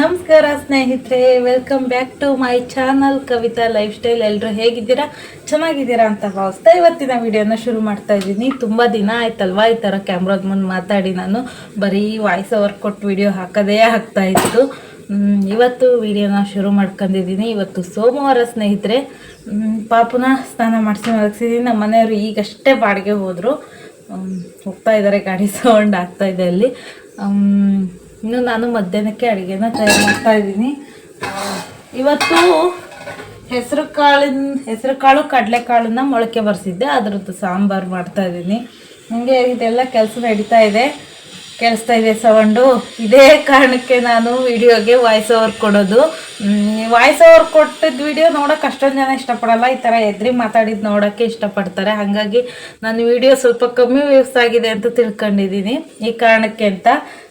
ನಮಸ್ಕಾರ ಸ್ನೇಹಿತರೆ welcome back to my channel Kavita lifestyle ಎಲ್ಲರೂ ಹೇಗಿದ್ದೀರಾ? ಚೆನ್ನಾಗಿದ್ದೀರಾ ಅಂತ ಭಾವಿಸ್ತಾ ಇವತ್ತಿನ ವಿಡಿಯೋನ ಶುರು ಮಾಡ್ತಾ ಇದ್ದೀನಿ. ತುಂಬ ದಿನ ಆಯ್ತಲ್ವಾ ಈ ಥರ ಕ್ಯಾಮ್ರಾದ ಮುಂದೆ ಮಾತಾಡಿ ನಾನು. ಬರೀ ವಾಯ್ಸ್ ಓವರ್ ಕೊಟ್ಟು ವಿಡಿಯೋ ಹಾಕೋದೇ ಆಗ್ತಾ ಇತ್ತು. ಇವತ್ತು ವಿಡಿಯೋನ ಶುರು ಮಾಡ್ಕೊಂಡಿದ್ದೀನಿ. ಇವತ್ತು ಸೋಮವಾರ ಸ್ನೇಹಿತರೆ ಪಾಪುನ ಸ್ನಾನ ಮಾಡಿಸಿ ಮಲಗಿಸಿದ್ದೀನಿ ನಮ್ಮ ಮನೆಯವರು ಈಗಷ್ಟೇ ಬಾಡಿಗೆ ಹೋದರು. ಹೋಗ್ತಾ ಇದ್ದಾರೆ ಗಾಡಿ ಸೌಂಡ್ ಆಗ್ತಾ ಇದೆ ಅಲ್ಲಿ. ಇನ್ನು ನಾನು ಮಧ್ಯಾಹ್ನಕ್ಕೆ ಅಡುಗೆನ ತಯಾರು ಮಾಡ್ತಾ ಇದ್ದೀನಿ. ಇವತ್ತು ಹೆಸರು ಕಾಳಿನ, ಹೆಸರು ಕಾಳು ಕಡಲೆಕಾಳನ್ನ ಮೊಳಕೆ ಬರ್ಸಿದ್ದೆ. ಅದ್ರದ್ದು ಸಾಂಬಾರು ಮಾಡ್ತಾ ಇದ್ದೀನಿ. ಹಂಗೆ ಇದೆಲ್ಲ ಕೆಲಸ ನಡೀತಾ ಇದೆ. ಕೇಳಿಸ್ತಾ ಇದೆ ಸೌಂಡು ಇದೇ ಕಾರಣಕ್ಕೆ ನಾನು ವಿಡಿಯೋಗೆ ವಾಯ್ಸ್ ಓವರ್ ಕೊಡೋದು. ವಾಯ್ಸ್ ಓವರ್ ಕೊಟ್ಟಿದ್ದ ವಿಡಿಯೋ ನೋಡೋಕೆ ಅಷ್ಟೊಂದು ಜನ ಇಷ್ಟಪಡಲ್ಲ. ಈ ಥರ ಎದ್ರಿ ಮಾತಾಡಿದ್ದು ನೋಡೋಕ್ಕೆ ಇಷ್ಟಪಡ್ತಾರೆ. ಹಾಗಾಗಿ ನಾನು ವಿಡಿಯೋ ಸ್ವಲ್ಪ ಕಮ್ಮಿ ವ್ಯೂಸ್ ಆಗಿದೆ ಅಂತ ತಿಳ್ಕೊಂಡಿದ್ದೀನಿ. ಈ ಕಾರಣಕ್ಕೆ ಅಂತ.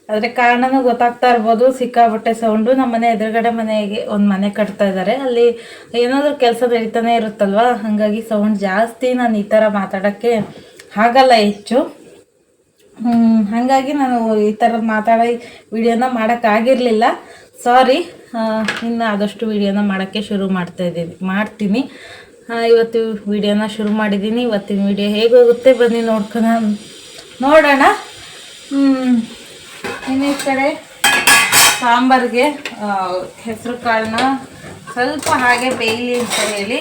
ಆದರೆ ಕಾರಣನೂ ಗೊತ್ತಾಗ್ತಾ ಇರ್ಬೋದು ಸಿಕ್ಕಾಬಟ್ಟೆ ಸೌಂಡು. ನಮ್ಮ ಮನೆ ಎದುರುಗಡೆ ಮನೆಗೆ ಒಂದು ಮನೆ ಕಟ್ತಾ ಇದ್ದಾರೆ ಅಲ್ಲಿ ಏನಾದರೂ ಕೆಲಸ ನಡೀತಾನೆ ಇರುತ್ತಲ್ವಾ? ಹಾಗಾಗಿ ಸೌಂಡ್ ಜಾಸ್ತಿ ನಾನು ಈ ಥರ ಮಾತಾಡೋಕ್ಕೆ ಆಗಲ್ಲ ಹೆಚ್ಚು. ಹಾಗಾಗಿ ನಾನು ಈ ಥರ ಮಾತಾಡೋ ವಿಡಿಯೋನ ಮಾಡೋಕ್ಕಾಗಿರಲಿಲ್ಲ ಸಾರಿ ಇನ್ನು ಆದಷ್ಟು ವಿಡಿಯೋನ ಮಾಡೋಕ್ಕೆ ಶುರು ಮಾಡ್ತಾ ಇದ್ದೀನಿ, ಮಾಡ್ತೀನಿ. ಇವತ್ತು ವಿಡಿಯೋನ ಶುರು ಮಾಡಿದ್ದೀನಿ. ಇವತ್ತಿನ ವಿಡಿಯೋ ಹೇಗೋಗುತ್ತೆ ಬನ್ನಿ ನೋಡ್ಕೊಂಡು ನೋಡೋಣ. ಇನ್ನು ಈ ಕಡೆ ಸಾಂಬಾರಿಗೆ ಹೆಸರು ಕಾಳನ್ನ ಸ್ವಲ್ಪ ಹಾಗೆ ಬೇಯಲಿ ಅಂತ ಹೇಳಿ,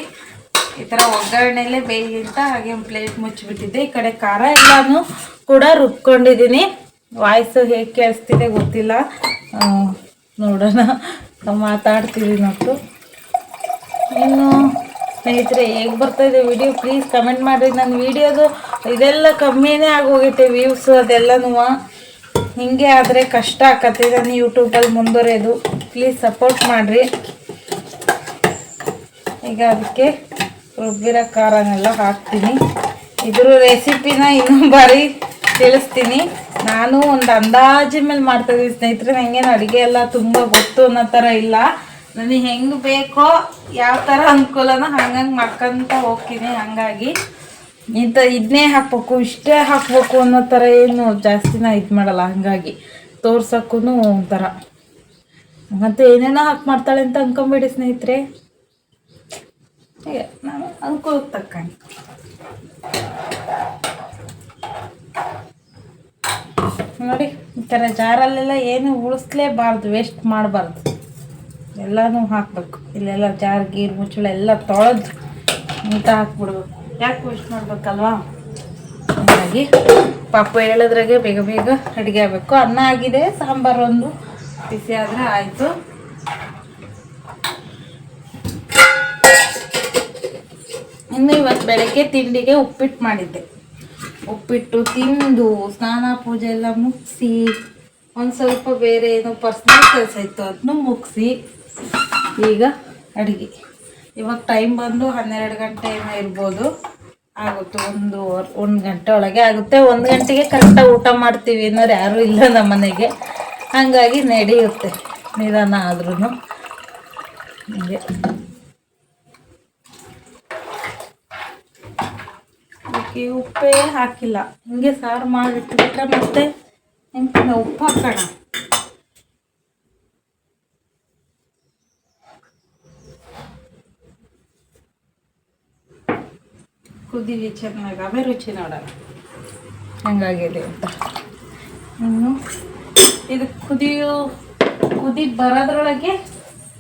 ಈ ಥರ ಒಗ್ಗರಣೆಲೆ ಬೇಯಲಿ ಅಂತ ಹಾಗೆ ಪ್ಲೇಟ್ ಮುಚ್ಚಿಬಿಟ್ಟಿದ್ದೆ. ಈ ಕಡೆ ಖಾರ ಎಲ್ಲಾನು ಕೂಡ ರುಬ್ಕೊಂಡಿದ್ದೀನಿ. ವಾಯ್ಸು ಹೇಗೆ ಕೇಳಿಸ್ತಿದೆ ಗೊತ್ತಿಲ್ಲ. ನೋಡೋಣ. ಮಾತಾಡ್ತೀವಿ ನಾವು ಇನ್ನು ಸ್ನೇಹಿತರೆ, ಹೇಗೆ ಬರ್ತಾ ವಿಡಿಯೋ ಪ್ಲೀಸ್ ಕಮೆಂಟ್ ಮಾಡಿರಿ. ನನ್ನ ವಿಡಿಯೋದು ಇದೆಲ್ಲ ಕಮ್ಮಿನೇ ಆಗೋಗೈತೆ ವ್ಯೂಸು ಅದೆಲ್ಲನೂ. ಹಿಂಗೆ ಆದರೆ ಕಷ್ಟ ಆಕತ್ತೆ. ನಾನು ಯೂಟ್ಯೂಬಲ್ಲಿ ಮುಂದುವರೆಯೋದು ಪ್ಲೀಸ್ ಸಪೋರ್ಟ್ ಮಾಡಿರಿ. ಈಗ ಅದಕ್ಕೆ ರುಬ್ಬಿರೋ ಖಾರನೆಲ್ಲ ಹಾಕ್ತೀನಿ. ಇದ್ರ ರೆಸಿಪಿನ ಇನ್ನೂ ಬಾರಿ ತಿಳಿಸ್ತೀನಿ. ನಾನು ಒಂದು ಅಂದಾಜು ಮೇಲೆ ಮಾಡ್ತಾಯಿದ್ದೀನಿ ಸ್ನೇಹಿತರೆ. ನನಗೇನು ಅಡುಗೆ ಎಲ್ಲ ತುಂಬ ಗೊತ್ತು ಅನ್ನೋ ಥರ ಇಲ್ಲ. ನನಗೆ ಹೆಂಗೆ ಬೇಕೋ ಯಾವ ಥರ ಅನುಕೂಲನೋ ಹಂಗಂಗೆ ಮಾಡ್ಕೊತ ಹೋಗ್ತೀನಿ. ಹಾಗಾಗಿ ಇಂಥ ಇದನ್ನೇ ಹಾಕ್ಬೇಕು, ಇಷ್ಟೇ ಹಾಕ್ಬೇಕು ಅನ್ನೋ ಥರ ಏನು ಜಾಸ್ತಿನ ಇದು ಮಾಡಲ್ಲ, ಹಾಗಾಗಿ ತೋರ್ಸೋಕ್ಕೂ ಒಂಥರ. ಮತ್ತು ಏನೇನೋ ಹಾಕಿ ಮಾಡ್ತಾಳೆ ಅಂತ ಅನ್ಕೊಂಬೇಡಿ ಸ್ನೇಹಿತರೆ. ನಾನು ಅನುಕೂಲಕ್ಕೆ ತಕ್ಕಂಗೆ. ನೋಡಿ, ಈ ಥರ ಜಾರಲ್ಲೆಲ್ಲ ಏನು ಉಳಿಸ್ಲೇಬಾರ್ದು ವೇಸ್ಟ್ ಮಾಡಬಾರ್ದು. ಎಲ್ಲನೂ ಹಾಕಬೇಕು. ಇಲ್ಲೆಲ್ಲ ಜಾರ್ ಗೀರ್ ಮುಚ್ಚಳ ಎಲ್ಲ ತೊಳೆದು ನೀಟ ಹಾಕ್ಬಿಡ್ಬೇಕು. ಯಾಕೆ ವೇಸ್ಟ್ ಮಾಡ್ಬೇಕಲ್ವಾ? ಹಾಗಾಗಿ ಪಾಪ ಹೇಳಿದ್ರಾಗೆ ಬೇಗ ಬೇಗ ಅಡುಗೆ ಆಗಬೇಕು. ಅನ್ನ ಆಗಿದೆ, ಸಾಂಬಾರು ಒಂದು. ಬಿಸಿ ಆದರೆ ಆಯಿತು. ಇನ್ನು ಇವತ್ತು ಬೆಳಗ್ಗೆ ತಿಂಡಿಗೆ ಉಪ್ಪಿಟ್ಟು ಮಾಡಿದ್ದೆ. ಉಪ್ಪಿಟ್ಟು ತಿಂದು, ಸ್ನಾನ ಪೂಜೆ ಎಲ್ಲ ಮುಗಿಸಿ, ಒಂದು ಸ್ವಲ್ಪ ಬೇರೆ ಏನೋ ಪರ್ಸ್ನಲ್ ಕೆಲಸ ಇತ್ತು ಅದನ್ನು ಮುಗಿಸಿ, ಈಗ ಅಡುಗೆ. ಇವಾಗ ಟೈಮ್ ಬಂದು ಹನ್ನೆರಡು ಗಂಟೆ ಏನೋ ಇರ್ಬೋದು. ಆಗುತ್ತೆ ಒಂದು ಒಂದು ಗಂಟೆ ಒಳಗೆ ಆಗುತ್ತೆ. ಒಂದು ಗಂಟೆಗೆ ಕರೆಕ್ಟಾಗಿ ಊಟ ಮಾಡ್ತೀವಿ ಅನ್ನೋರು ಯಾರೂ ಇಲ್ಲ ನಮ್ಮ ಮನೆಗೆ. ಹಾಗಾಗಿ ನಡೆಯುತ್ತೆ ನಿಧಾನ ಆದ್ರೂ ಹೀಗೆ. ಅದಕ್ಕೆ ಉಪ್ಪೇ ಹಾಕಿಲ್ಲ. ಹಿಂಗೆ ಸಾರು ಮಾಡಿಟ್ಬಿಟ್ರೆ ಮತ್ತೆ ಹೆಂಗೆ ಉಪ್ಪು ಹಾಕೋಣ. ಕುದೀಲಿ ಚೆನ್ನಾಗಿ ರುಚಿ ನೋಡೋಣ. ಹಂಗಾಗಿದೆ. ಅಂತ ಇನ್ನು ಇದು ಕುದಿಯೋ ಕುದಿ ಬರೋದ್ರೊಳಗೆ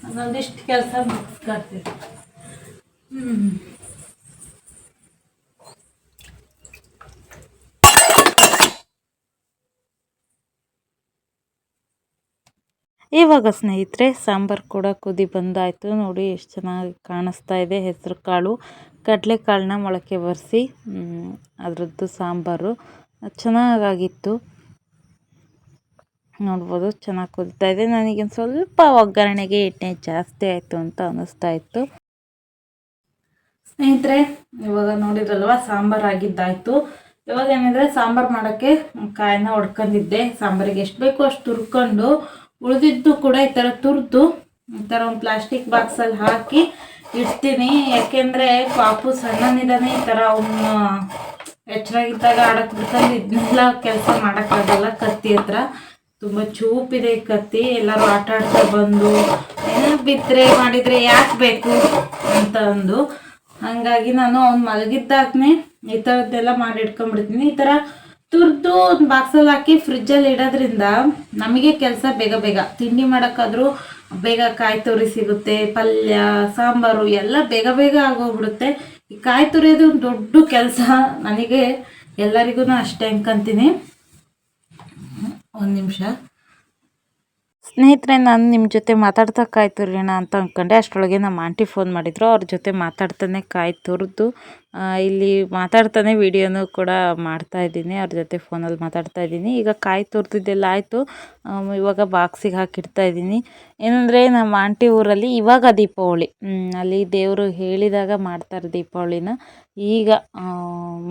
ಒಂದೊಂದಿಷ್ಟು ಕೆಲಸ ಮಾಡ್ತೀವಿ ಹ್ಞೂ ಇವಾಗ ಸ್ನೇಹಿತರೆ ಸಾಂಬಾರು ಕೂಡ ಕುದಿ ಬಂದಾಯಿತು. ನೋಡಿ ಎಷ್ಟು ಚೆನ್ನಾಗಿ ಕಾಣಿಸ್ತಾ ಇದೆ ಹೆಸರು ಕಾಳು. ಕಡಲೆಕಾಳನ್ನ ಮೊಳಕೆ ಬರಿಸಿ ಅದರದ್ದು ಸಾಂಬಾರು. ಚೆನ್ನಾಗಾಗಿತ್ತು. ನೋಡ್ಬೋದು, ಚೆನ್ನಾಗಿ ಕುದಿತಾ ಇದೆ. ನನಗೆ ಸ್ವಲ್ಪ ಒಗ್ಗರಣೆಗೆ ಎಣ್ಣೆ ಜಾಸ್ತಿ ಆಯಿತು ಅಂತ ಅನ್ನಿಸ್ತಾ ಇತ್ತು. ಸ್ನೇಹಿತರೆ, ಇವಾಗ ನೋಡಿದ್ರಲ್ವ, ಸಾಂಬಾರು ಆಗಿದ್ದಾಯಿತು. ಇವಾಗ ಏನಂದರೆ, ಸಾಂಬಾರು ಮಾಡೋಕ್ಕೆ ಕಾಯನ್ನ ಹೊಡ್ಕೊಂಡಿದ್ದೆ ಸಾಂಬಾರಿಗೆ ಎಷ್ಟು ಬೇಕೋ ಅಷ್ಟು ತುರ್ಕೊಂಡು, ಉಳಿದಿದ್ದು ಕೂಡ ಈ ಥರ ತುರಿದು, ಈ ಥರ ಒಂದು ಪ್ಲಾಸ್ಟಿಕ್ ಬಾಕ್ಸಲ್ಲಿ ಹಾಕಿ ಇಡ್ತೀನಿ, ಯಾಕೆಂದ್ರೆ ಪಾಪು ಸಣ್ಣನಿದ್ದಾನೆ, ಈ ತರ ಅವನ್ನ ಎಚ್ಚರಾಗಿದ್ದಾಗ ಆಡಕ್ಕೆ ಬಿಡ್ತಾನೆ. ಇದನ್ನೆಲ್ಲ ಕೆಲಸ ಮಾಡಕ್ಕಾಗಲ್ಲ ಕತ್ತಿ ಹತ್ರ. ತುಂಬಾ ಚೂಪಿದೆ ಕತ್ತಿ. ಎಲ್ಲರೂ ಆಟ ಆಡ್ತಾ ಬಂದು ಬಿದ್ದರೆ ಮಾಡಿದ್ರೆ ಯಾಕೆ ಬೇಕು ಅಂತ ಅಂದು. ಹಂಗಾಗಿ ನಾನು ಅವ್ನ್ ಮಲಗಿದ್ದಾಗನೇ ಈ ಥರದ್ದೆಲ್ಲ ಮಾಡಿ ಇಟ್ಕೊಂಡ್ಬಿಡ್ತೀನಿ. ಈ ತರ ತುರ್ದು ಒಂದು ಬಾಕ್ಸಲ್ಲಿ ಹಾಕಿ ಫ್ರಿಜ್ಜಲ್ಲಿ ಇಡೋದ್ರಿಂದ ನಮಗೆ ಕೆಲಸ ಬೇಗ ಬೇಗ. ತಿಂಡಿ ಮಾಡೋಕ್ಕಾದ್ರೂ ಬೇಗ ಕಾಯಿ ತುರಿ ಸಿಗುತ್ತೆ, ಪಲ್ಯ, ಸಾಂಬಾರು ಎಲ್ಲ ಬೇಗ ಬೇಗ ಆಗೋಗ್ಬಿಡುತ್ತೆ. ಈ ಕಾಯಿ ತುರಿಯೋದು ಒಂದು ದೊಡ್ಡ ಕೆಲಸ ನನಗೆ ಎಲ್ಲರಿಗೂ ಅಷ್ಟೇ ಅನ್ಕೊಂತೀನಿ. ಒಂದು ನಿಮಿಷ. ಸ್ನೇಹಿತರೆ, ನಾನು ನಿಮ್ಮ ಜೊತೆ ಮಾತಾಡ್ತಾ ಕಾಯಿ ತುರಿಯೋಣ ಅಂತ ಅಂದ್ಕೊಂಡೆ ಅಷ್ಟರೊಳಗೆ ನಮ್ಮ ಆಂಟಿ ಫೋನ್ ಮಾಡಿದ್ರು. ಅವ್ರ ಜೊತೆ ಮಾತಾಡ್ತಾನೆ ಕಾಯಿ ತುರಿದು. ಇಲ್ಲಿ ಮಾತಾಡ್ತಾನೆ ವಿಡಿಯೋನು ಕೂಡ ಮಾಡ್ತಾ ಇದ್ದೀನಿ. ಅವ್ರ ಜೊತೆ ಫೋನಲ್ಲಿ ಮಾತಾಡ್ತಾ ಇದ್ದೀನಿ. ಈಗ ಕಾಯಿ ತುರಿದಿದ್ದೆಲ್ಲ ಆಯಿತು. ಇವಾಗ ಬಾಕ್ಸಿಗೆ ಹಾಕಿಡ್ತಾ ಇದ್ದೀನಿ. ಏನಂದರೆ ನಮ್ಮ ಆಂಟಿ ಊರಲ್ಲಿ ಇವಾಗ ದೀಪಾವಳಿ. ಅಲ್ಲಿ ದೇವರು ಹೇಳಿದಾಗ ಮಾಡ್ತಾರೆ ದೀಪಾವಳಿನ. ಈಗ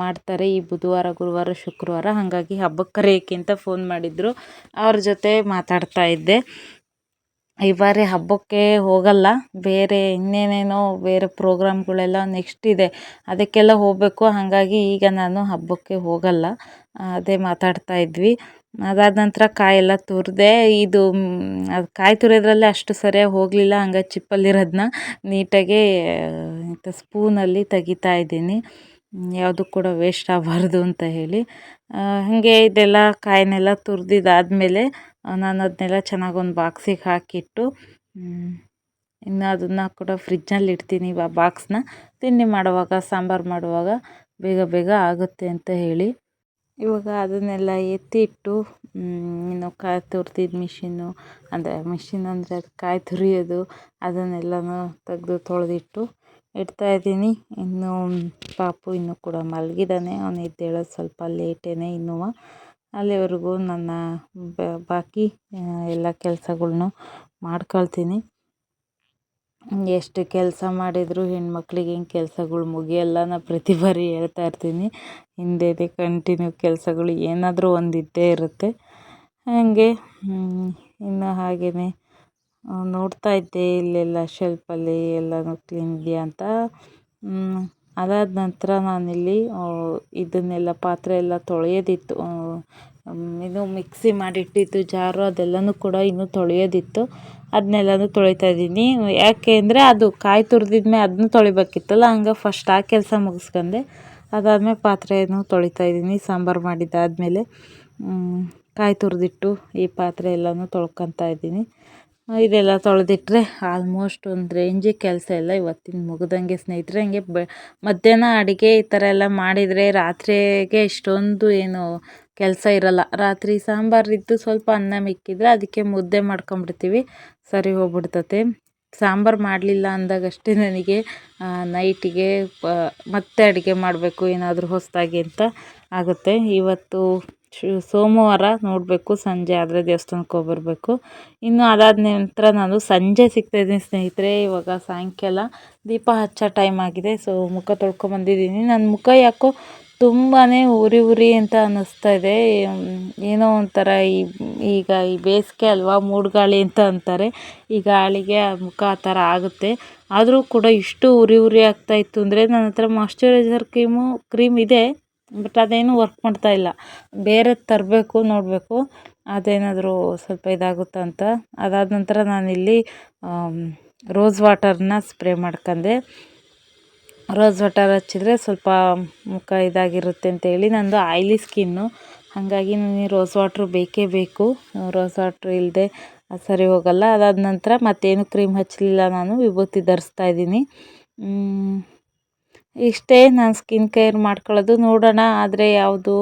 ಮಾಡ್ತಾರೆ ಈ ಬುಧವಾರ, ಗುರುವಾರ, ಶುಕ್ರವಾರ. ಹಾಗಾಗಿ ಹಬ್ಬಕ್ಕೆ ಕರೆಯೋಕ್ಕಿಂತ ಫೋನ್ ಮಾಡಿದ್ರು. ಅವ್ರ ಜೊತೆ ಮಾತಾಡ್ತಾ ಇದ್ದೆ. ಈ ಬಾರಿ ಹಬ್ಬಕ್ಕೆ ಹೋಗಲ್ಲ. ಬೇರೆ ಇನ್ನೇನೇನೋ ಬೇರೆ ಪ್ರೋಗ್ರಾಮ್ಗಳೆಲ್ಲ ನೆಕ್ಸ್ಟ್ ಇದೆ. ಅದಕ್ಕೆಲ್ಲ ಹೋಗಬೇಕು. ಹಾಗಾಗಿ ಈಗ ನಾನು ಹಬ್ಬಕ್ಕೆ ಹೋಗಲ್ಲ. ಅದೇ ಮಾತಾಡ್ತಾ ಇದ್ವಿ. ಅದಾದ ನಂತರ ಕಾಯೆಲ್ಲ ತುರಿದೆ, ಇದು ಅದು ಕಾಯಿ ತುರಿಯೋದ್ರಲ್ಲಿ ಅಷ್ಟು ಸರಿಯಾಗಿ ಹೋಗಲಿಲ್ಲ. ಹಂಗಾಗಿ ಚಿಪ್ಪಲ್ಲಿರೋದನ್ನ ನೀಟಾಗಿ ಸ್ಪೂನಲ್ಲಿ ತೆಗಿತಾ ಇದ್ದೀನಿ. ಯಾವುದು ಕೂಡ ವೇಸ್ಟ್ ಆಗಬಾರ್ದು ಅಂತ ಹೇಳಿ. ಹಾಗೆ ಇದೆಲ್ಲ ಕಾಯಿನೆಲ್ಲ ತುರಿದಿದ್ದಾದ್ಮೇಲೆ ನಾನು ಅದನ್ನೆಲ್ಲ ಚೆನ್ನಾಗಿ ಒಂದು ಬಾಕ್ಸಿಗೆ ಹಾಕಿಟ್ಟು ಇನ್ನು ಅದನ್ನು ಕೂಡ ಫ್ರಿಜ್ನಲ್ಲಿ ಇಡ್ತೀನಿ ಆ ಬಾಕ್ಸ್ನ ತಿಂಡಿ ಮಾಡುವಾಗ, ಸಾಂಬಾರು ಮಾಡುವಾಗ ಬೇಗ ಬೇಗ ಆಗುತ್ತೆ ಅಂತ ಹೇಳಿ. ಇವಾಗ ಅದನ್ನೆಲ್ಲ ಎತ್ತಿಟ್ಟು ಇನ್ನು ಕಾಯಿ ತುರ್ತಿದ್ದು ಮಿಷಿನ್ನು ಅಂದರೆ ಮಿಷಿನ್ ಅಂದರೆ ಅದು ಕಾಯಿ ತುರಿಯೋದು, ಅದನ್ನೆಲ್ಲನೂ ತೆಗೆದು ತೊಳೆದಿಟ್ಟು ಇಡ್ತಾ ಇದ್ದೀನಿ. ಇನ್ನು ಪಾಪು ಇನ್ನೂ ಕೂಡ ಮಲಗಿದ್ದಾನೆ ಅವನು ಎದ್ದೇಳೋದು ಸ್ವಲ್ಪ ಲೇಟೇ ಇನ್ನೂ ಅಲ್ಲಿವರೆಗೂ ನನ್ನ ಬಾಕಿ ಎಲ್ಲ ಕೆಲಸಗಳ್ನು ಮಾಡ್ಕೊಳ್ತೀನಿ. ಎಷ್ಟು ಕೆಲಸ ಮಾಡಿದರೂ ಹೆಣ್ಮಕ್ಳಿಗೆ ಹೆಂಗೆ ಕೆಲಸಗಳು ಮುಗಿಯಲ್ಲ ನಾನು ಪ್ರತಿ ಬಾರಿ ಹೇಳ್ತಾ ಇರ್ತೀನಿ. ಹಿಂದೆ ಕಂಟಿನ್ಯೂ ಕೆಲಸಗಳು ಏನಾದರೂ ಒಂದು ಇದ್ದೇ ಇರುತ್ತೆ. ಹಾಗೆ ಇನ್ನು ಹಾಗೆಯೇ ನೋಡ್ತಾ ಇದ್ದೆ ಇಲ್ಲೆಲ್ಲ ಶೆಲ್ಫಲ್ಲಿ ಎಲ್ಲನೂ ಕ್ಲೀನ್ ಇದೆಯಾ ಅಂತ. ಅದಾದ ನಂತರ ನಾನಿಲ್ಲಿ ಇದನ್ನೆಲ್ಲ ಪಾತ್ರೆ ಎಲ್ಲ ತೊಳೆಯೋದಿತ್ತು. ಇದು ಮಿಕ್ಸಿ ಮಾಡಿಟ್ಟಿದ್ದು ಜಾರು ಅದೆಲ್ಲನೂ ಕೂಡ ಇನ್ನೂ ತೊಳೆಯೋದಿತ್ತು. ಅದನ್ನೆಲ್ಲನೂ ತೊಳಿತಾ ಇದ್ದೀನಿ. ಯಾಕೆ ಅಂದರೆ ಅದು ಕಾಯಿ ತುರಿದಿದ್ಮೇಲೆ ಅದನ್ನು ತೊಳಿಬೇಕಿತ್ತಲ್ಲ, ಹಂಗೆ ಫಸ್ಟ್ ಆ ಕೆಲಸ ಮುಗಿಸ್ಕೊಂಡೆ. ಅದಾದಮೇಲೆ ಪಾತ್ರೆಯನ್ನು ತೊಳಿತಾ ಇದ್ದೀನಿ, ಸಾಂಬಾರು ಮಾಡಿದ್ದಾದಮೇಲೆ. ಕಾಯಿ ತುರಿದಿಟ್ಟು ಈ ಪಾತ್ರೆ ಎಲ್ಲನೂ ತೊಳ್ಕೊತಾ ಇದ್ದೀನಿ. ಇದೆಲ್ಲ ತೊಳೆದಿಟ್ರೆ ಆಲ್ಮೋಸ್ಟ್ ಒಂದು ರೇಂಜಿಗೆ ಕೆಲಸ ಎಲ್ಲ ಇವತ್ತಿನ ಮುಗ್ದಂಗೆ ಸ್ನೇಹಿತರೆ, ಹಂಗೆ ಬ, ಮಧ್ಯಾಹ್ನ ಅಡುಗೆ ಈ ಥರ ಎಲ್ಲ ಮಾಡಿದರೆ ರಾತ್ರಿಗೆ ಇಷ್ಟೊಂದು ಏನು ಕೆಲಸ ಇರಲ್ಲ. ರಾತ್ರಿ ಸಾಂಬಾರಿದ್ದು ಸ್ವಲ್ಪ ಅನ್ನ ಮಿಕ್ಕಿದ್ರೆ ಅದಕ್ಕೆ ಮುದ್ದೆ ಮಾಡ್ಕೊಂಬಿಡ್ತೀವಿ ಸರಿ ಹೋಗ್ಬಿಡ್ತತೆ. ಸಾಂಬಾರು ಮಾಡಲಿಲ್ಲ ಅಂದಾಗಷ್ಟೇ ನನಗೆ ನೈಟಿಗೆ ಮತ್ತೆ ಅಡುಗೆ ಮಾಡಬೇಕು ಏನಾದರೂ ಹೊಸದಾಗಿ ಅಂತ ಆಗುತ್ತೆ. ಇವತ್ತು ಸೋಮವಾರ ನೋಡಬೇಕು, ಸಂಜೆ ಆದರೆ ದೇವಸ್ಥಾನಕ್ಕೆ ಹೋಗ್ಬರ್ಬೇಕು. ಇನ್ನು ಅದಾದ ನಂತರ ನಾನು ಸಂಜೆ ಸಿಗ್ತಾಯಿದ್ದೀನಿ ಸ್ನೇಹಿತರೆ, ಇವಾಗ ಸಾಯಂಕಾಲ. ದೀಪ ಹಚ್ಚೋ ಟೈಮ್ ಆಗಿದೆ, ಸೊ ಮುಖ ತೊಳ್ಕೊಂಬಂದಿದ್ದೀನಿ ನನ್ನ ಮುಖ ಯಾಕೋ ತುಂಬಾ ಉರಿ ಉರಿ ಅಂತ ಅನ್ನಿಸ್ತಾ ಇದೆ. ಏನೋ ಒಂಥರ ಈ, ಈಗ ಈ ಬೇಸಿಗೆ ಅಲ್ವಾ, ಮೂಡ್ಗಾಳಿ ಅಂತ ಅಂತಾರೆ. ಈ ಗಾಳಿಗೆ ಮುಖ ಆ ಥರ ಆಗುತ್ತೆ. ಆದರೂ ಕೂಡ ಇಷ್ಟು ಉರಿ ಉರಿ ಆಗ್ತಾಯಿತ್ತು ಅಂದರೆ ನನ್ನ ಹತ್ರ ಮಾಯಶ್ಚರೈಸರ್ ಕ್ರೀಮು, ಕ್ರೀಮ್ ಇದೆ. ಬಟ್ ಅದೇನು ವರ್ಕ್ ಮಾಡ್ತಾ ಇಲ್ಲ. ಬೇರೆದು ತರಬೇಕು, ನೋಡಬೇಕು. ಅದೇನಾದರೂ ಸ್ವಲ್ಪ ಇದಾಗುತ್ತಾ ಅಂತ. ಅದಾದ ನಂತರ ನಾನಿಲ್ಲಿ ರೋಸ್ ವಾಟರ್ನ ಸ್ಪ್ರೇ ಮಾಡ್ಕೊಂಡೆ ರೋಸ್ ವಾಟರ್ ಹಚ್ಚಿದ್ರೆ ಸ್ವಲ್ಪ ಮುಖ ಇದಾಗಿರುತ್ತೆ ಅಂತೇಳಿ ನಂದು ಆಯ್ಲಿ ಸ್ಕಿನ್ನು ಹಾಗಾಗಿ ನನಗೆ ರೋಸ್ ವಾಟ್ರು ಬೇಕೇ ಬೇಕು. ರೋಸ್ ವಾಟ್ರ್ ಇಲ್ಲದೆ ಸರಿ ಹೋಗಲ್ಲ. ಅದಾದ ನಂತರ ಮತ್ತೇನು ಕ್ರೀಮ್ ಹಚ್ಚಲಿಲ್ಲ ನಾನು. ವಿಭೂತಿ ಧರಿಸ್ತಾ ಇದ್ದೀನಿ. ಇಷ್ಟೇ ನಾನು ಸ್ಕಿನ್ ಕೇರ್ ಮಾಡ್ಕೊಳ್ಳೋದು. ನೋಡೋಣ, ಆದರೆ ಯಾವುದು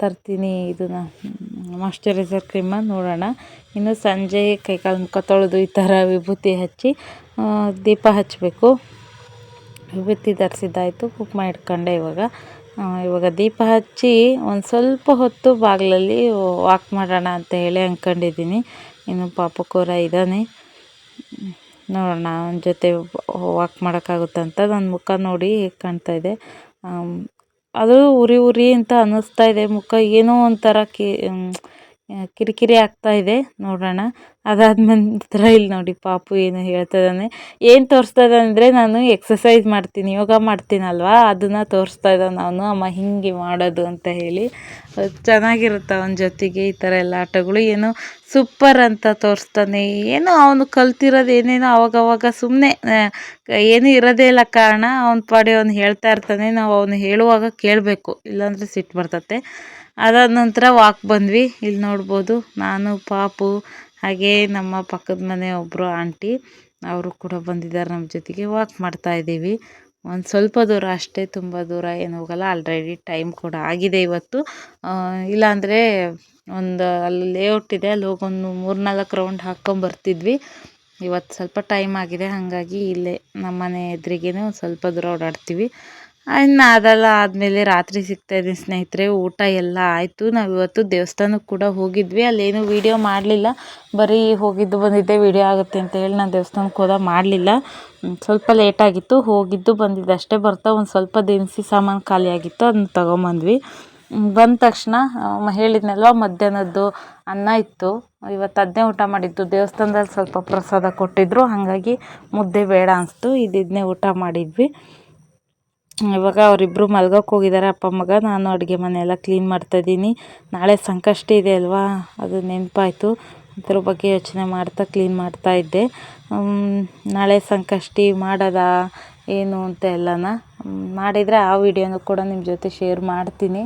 ತರ್ತೀನಿ ಇದನ್ನು ಮಾಯ್ಶ್ಚರೈಸರ್ ಕ್ರೀಮ ನೋಡೋಣ. ಇನ್ನು ಸಂಜೆ ಕೈಕಾಲು ಮುಖ ತೊಳೆದು ಈ ಥರ ವಿಭೂತಿ ಹಚ್ಚಿ ದೀಪ ಹಚ್ಚಬೇಕು ವಿಭೂತಿ ಧರಿಸಿದ್ದಾಯಿತು ಕುಂಕುಮ ಇಟ್ಕೊಂಡೆ ಇವಾಗ. ಇವಾಗ ದೀಪ ಹಚ್ಚಿ ಒಂದು ಸ್ವಲ್ಪ ಹೊತ್ತು ಬಾಗಿಲಲ್ಲಿ ವಾಕ್ ಮಾಡೋಣ ಅಂತ ಹೇಳಿ ಅಂದ್ಕೊಂಡಿದ್ದೀನಿ. ಇನ್ನು ಪಾಪಕೋರ ಇದ್ದಾನೆ ನೋಡೋಣ, ಅವನ ಜೊತೆ ವಾಕ್ ಮಾಡೋಕ್ಕಾಗುತ್ತಂತ ನನ್ನ ಮುಖ ನೋಡಿ ಕಾಣ್ತಾ ಇದೆ. ಅದು ಉರಿ ಉರಿ ಅಂತ ಅನ್ನಿಸ್ತಾ ಇದೆ. ಮುಖ ಏನೋ ಒಂಥರ ಕೇ ಕಿರಿಕಿರಿ ಆಗ್ತಾ ಇದೆ, ನೋಡೋಣ. ಅದಾದ ನಂತರ ಇಲ್ಲಿ ನೋಡಿ, ಪಾಪು ಏನು ಹೇಳ್ತಾ ಇದ್ದಾನೆ ಏನು ತೋರಿಸ್ತಾ ಅಂದರೆ ನಾನು ಎಕ್ಸಸೈಸ್ ಮಾಡ್ತೀನಿ, ಯೋಗ ಮಾಡ್ತೀನಲ್ವಾ? ಅದನ್ನು ತೋರಿಸ್ತಾ ಇದ್ದಾನೆ ಅವನು. ಅಮ್ಮ ಹಿಂಗೆ ಮಾಡೋದು ಅಂತ ಹೇಳಿ. ಚೆನ್ನಾಗಿರುತ್ತೆ ಅವನ ಜೊತೆಗೆ ಈ ಥರ ಎಲ್ಲ ಆಟಗಳು. ಏನೋ ಸೂಪರ್ ಅಂತ ತೋರಿಸ್ತಾನೆ. ಏನೋ ಅವನು ಕಲ್ತಿರೋದು ಏನೇನೋ ಅವಾಗವಾಗ ಸುಮ್ಮನೆ ಏನೂ ಇರೋದೇ ಇಲ್ಲ ಕಾರಣ. ಅವನ ಪಾಡಿ ಅವನು ಹೇಳ್ತಾ ಇರ್ತಾನೆ. ನಾವು ಅವನು ಹೇಳುವಾಗ ಕೇಳಬೇಕು, ಇಲ್ಲಾಂದರೆ ಸಿಟ್ಟು ಬರ್ತತೆ ಅದಾದ ನಂತರ ವಾಕ್ ಬಂದ್ವಿ. ಇಲ್ಲಿ ನೋಡ್ಬೋದು ನಾನು, ಪಾಪು, ಹಾಗೆ ನಮ್ಮ ಪಕ್ಕದ ಮನೆ ಒಬ್ಬರು ಆಂಟಿ, ಅವರು ಕೂಡ ಬಂದಿದ್ದಾರೆ ನಮ್ಮ ಜೊತೆಗೆ. ವಾಕ್ ಮಾಡ್ತಾ ಇದ್ದೀವಿ. ಒಂದು ಸ್ವಲ್ಪ ದೂರ ಅಷ್ಟೇ, ತುಂಬ ದೂರ ಏನು ಹೋಗಲ್ಲ. ಆಲ್ರೆಡಿ ಟೈಮ್ ಕೂಡ ಆಗಿದೆ ಇವತ್ತು. ಇಲ್ಲ ಇಲ್ಲಾಂದರೆ ಒಂದು ಅಲ್ಲಿ ಲೇಔಟ್ ಇದೆ, ಅಲ್ಲಿ ಹೋಗಿ ಒಂದು ಮೂರು ನಾಲ್ಕು ರೌಂಡ್ ಹಾಕ್ಕೊಂಬರ್ತಿದ್ವಿ ಇವತ್ತು ಸ್ವಲ್ಪ ಟೈಮ್ ಆಗಿದೆ. ಹಾಗಾಗಿ ಇಲ್ಲೇ ನಮ್ಮ ಮನೆ ಎದುರಿಗೇನೆ ಒಂದು ಸ್ವಲ್ಪ ದೂರ ಓಡಾಡ್ತೀವಿ. ಇನ್ನು ಅದೆಲ್ಲ ಆದಮೇಲೆ ರಾತ್ರಿ ಸಿಗ್ತಾ ಇದ್ದೀನಿ ಸ್ನೇಹಿತರೆ, ಊಟ ಎಲ್ಲ ಆಯಿತು. ನಾವು ಇವತ್ತು ದೇವಸ್ಥಾನಕ್ಕೆ ಕೂಡ ಹೋಗಿದ್ವಿ. ಅಲ್ಲೇನು ವೀಡಿಯೋ ಮಾಡಲಿಲ್ಲ. ಬರೀ ಹೋಗಿದ್ದು ಬಂದಿದ್ದೆ ವೀಡಿಯೋ ಆಗುತ್ತೆ ಅಂತ ಹೇಳಿ ನಾನು ದೇವಸ್ಥಾನಕ್ಕೆ ಹೋದ ಮಾಡಲಿಲ್ಲ. ಸ್ವಲ್ಪ ಲೇಟಾಗಿತ್ತು ಹೋಗಿದ್ದು ಬಂದಿದ್ದು ಅಷ್ಟೇ ಬರ್ತಾ, ಒಂದು ಸ್ವಲ್ಪ ದಿನಸಿ ಸಾಮಾನು ಖಾಲಿ ಆಗಿತ್ತು ಅದನ್ನ ತೊಗೊಂಬಂದ್ವಿ. ಬಂದ ತಕ್ಷಣ ಹೇಳಿದ್ನಲ್ವ, ಮಧ್ಯಾಹ್ನದ್ದು ಅನ್ನ ಇತ್ತು. ಇವತ್ತು ಅದನ್ನೇ ಊಟ ಮಾಡಿದ್ದು. ದೇವಸ್ಥಾನದಲ್ಲಿ ಸ್ವಲ್ಪ ಪ್ರಸಾದ ಕೊಟ್ಟಿದ್ರು. ಹಾಗಾಗಿ ಮುದ್ದೆ ಬೇಡ ಅನಿಸ್ತು. ಇದನ್ನೇ ಊಟ ಮಾಡಿದ್ವಿ. ಇವಾಗ ಅವರಿಬ್ಬರು ಮಲ್ಗೋಕೆ ಹೋಗಿದ್ದಾರೆ ಅಪ್ಪ, ಮಗ. ನಾನು ಅಡುಗೆ ಮನೆ ಎಲ್ಲ ಕ್ಲೀನ್ ಮಾಡ್ತಾಯಿದ್ದೀನಿ ನಾಳೆ ಸಂಕಷ್ಟ ಇದೆ ಅಲ್ವಾ? ಅದು ನೆನಪಾಯಿತು. ಅದ್ರ ಬಗ್ಗೆ ಯೋಚನೆ ಮಾಡ್ತಾ ಕ್ಲೀನ್ ಮಾಡ್ತಾ ಇದ್ದೆ. ನಾಳೆ ಸಂಕಷ್ಟಿ ಮಾಡೋದಾ, ಏನು ಅಂತ ಎಲ್ಲನ? ಮಾಡಿದರೆ ಆ ವಿಡಿಯೋನು ಕೂಡ ನಿಮ್ಮ ಜೊತೆ ಶೇರ್ ಮಾಡ್ತೀನಿ.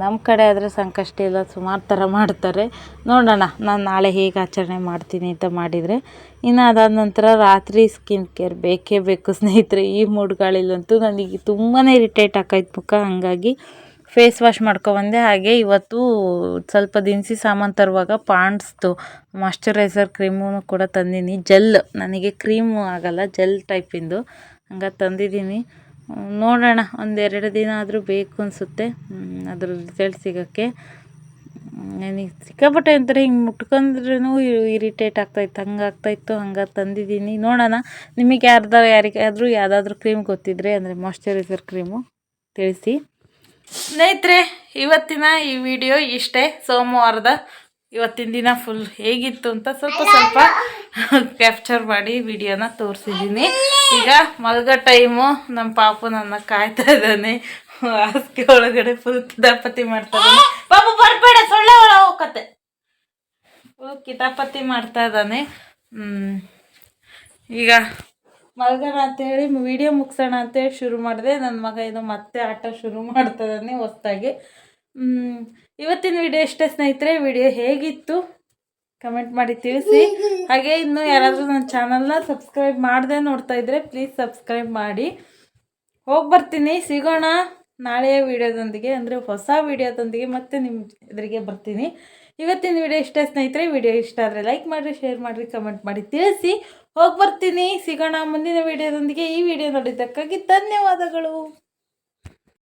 ನಮ್ಮ ಕಡೆ ಆದರೆ ಸಂಕಷ್ಟ ಎಲ್ಲ ಸುಮಾರು ಥರ ಮಾಡ್ತಾರೆ. ನೋಡೋಣ, ನಾನು ನಾಳೆ ಹೇಗೆ ಆಚರಣೆ ಮಾಡ್ತೀನಿ ಅಂತ ಮಾಡಿದರೆ. ಇನ್ನು ಅದಾದ ನಂತರ ರಾತ್ರಿ ಸ್ಕಿನ್ ಕೇರ್ ಬೇಕೇ ಬೇಕು ಸ್ನೇಹಿತರೆ. ಈ ಮೂಡ್ಗಳಿಲ್ಲಂತೂ ನನಗೆ ತುಂಬಾ ಇರಿಟೇಟ್ ಆಕೈತೆ ಮುಖ. ಹಾಗಾಗಿ ಫೇಸ್ ವಾಶ್ ಮಾಡ್ಕೊಬಂದೆ ಹಾಗೆ ಇವತ್ತು ಸ್ವಲ್ಪ ದಿನಸಿ ಸಾಮಾನು ತರುವಾಗ ಪಾಂಡ್ಸ್ದು ಮಾಯಶ್ಚರೈಸರ್ ಕ್ರೀಮೂ ಕೂಡ ತಂದೀನಿ. ಜೆಲ್, ನನಗೆ ಕ್ರೀಮು ಆಗಲ್ಲ, ಜೆಲ್ ಟೈಪಿಂದು ಹಂಗೆ ತಂದಿದ್ದೀನಿ ನೋಡೋಣ, ಒಂದೆರಡು ದಿನ ಆದರೂ ಬೇಕು ಅನಿಸುತ್ತೆ. ಅದ್ರ ರಿಸಲ್ಟ್ ಸಿಗೋಕ್ಕೆ. ನನಗೆ ಸಿಕ್ಕಾಪಟ್ಟೆ ಅಂತಾರೆ, ಹಿಂಗೆ ಮುಟ್ಕೊಂಡ್ರೂ ಇರಿಟೇಟ್ ಆಗ್ತಾಯಿತ್ತು ಹಂಗೆ ಆಗ್ತಾಯಿತ್ತು ಹಂಗೆ ತಂದಿದ್ದೀನಿ. ನೋಡೋಣ, ನಿಮಗೆ ಯಾರ್ದಾರು ಯಾರಿಗಾದರೂ ಯಾವುದಾದ್ರೂ ಕ್ರೀಮ್ ಗೊತ್ತಿದ್ರೆ, ಅಂದರೆ ಮಾಯ್ಶ್ಚರೈಸರ್ ಕ್ರೀಮು ತಿಳಿಸಿ. ಸ್ನೇಹಿತರೆ, ಇವತ್ತಿನ ಈ ವಿಡಿಯೋ ಇಷ್ಟೇ. ಸೋಮವಾರದ ಇವತ್ತಿನ ದಿನ ಫುಲ್ ಹೇಗಿತ್ತು ಅಂತ ಸ್ವಲ್ಪ ಸ್ವಲ್ಪ ಕ್ಯಾಪ್ಚರ್ ಮಾಡಿ ವಿಡಿಯೋನ ತೋರಿಸಿದ್ದೀನಿ. ಈಗ ಮಲ್ಗೋ ಟೈಮು ನಮ್ಮ ಪಾಪು ನನ್ನ ಕಾಯ್ತಾ ಇದ್ದಾನೆ. ಹಾಸಿಗೆ ಒಳಗಡೆ ಫುಲ್ ಕಿತಾಪತಿ ಮಾಡ್ತಾ ಇದ್ದಾನೆ. ಬರ್ಬೇಡ ಸೊಳ್ಳೆ ಒಳ ಹೋಗತ್ತೆ ಫುಲ್ ಕಿತಾಪತಿ ಮಾಡ್ತಾ ಇದ್ದಾನೆ. ಈಗ ಮಲ್ಗೋಣ ಅಂತೇಳಿ ವಿಡಿಯೋ ಮುಗಿಸೋಣ ಅಂತೇಳಿ ಶುರು ಮಾಡಿದೆ. ನನ್ನ ಮಗ ಇದು ಮತ್ತೆ ಆಟ ಶುರು ಮಾಡ್ತಾ ಇದ್ದಾನೆ ಹೊಸ್ದಾಗಿ. ಇವತ್ತಿನ ವಿಡಿಯೋ ಇಷ್ಟ ಸ್ನೇಹಿತರೆ ವಿಡಿಯೋ ಹೇಗಿತ್ತು ಕಮೆಂಟ್ ಮಾಡಿ ತಿಳಿಸಿ. ಹಾಗೆ ಇನ್ನು ಯಾರಾದರೂ ನನ್ನ ಚಾನಲ್ನ ಸಬ್ಸ್ಕ್ರೈಬ್ ಮಾಡದೆ ನೋಡ್ತಾ ಇದ್ರೆ ಪ್ಲೀಸ್ ಸಬ್ಸ್ಕ್ರೈಬ್ ಮಾಡಿ. ಹೋಗಿ ಬರ್ತೀನಿ. ಸಿಗೋಣ ನಾಳೆಯ ವಿಡಿಯೋದೊಂದಿಗೆ ಅಂದರೆ ಹೊಸ ವಿಡಿಯೋದೊಂದಿಗೆ ಮತ್ತೆ ನಿಮ್ಮ ಎದುರಿಗೆ ಬರ್ತೀನಿ. ಇವತ್ತಿನ ವಿಡಿಯೋ ಇಷ್ಟ ಸ್ನೇಹಿತರೆ ವಿಡಿಯೋ ಇಷ್ಟ ಆದರೆ ಲೈಕ್ ಮಾಡಿರಿ ಶೇರ್ ಮಾಡಿರಿ ಕಮೆಂಟ್ ಮಾಡಿ ತಿಳಿಸಿ. ಹೋಗಿ ಬರ್ತೀನಿ. ಸಿಗೋಣ ಮುಂದಿನ ವಿಡಿಯೋದೊಂದಿಗೆ ಈ ವಿಡಿಯೋ ನೋಡಿದ್ದಕ್ಕಾಗಿ ಧನ್ಯವಾದಗಳು.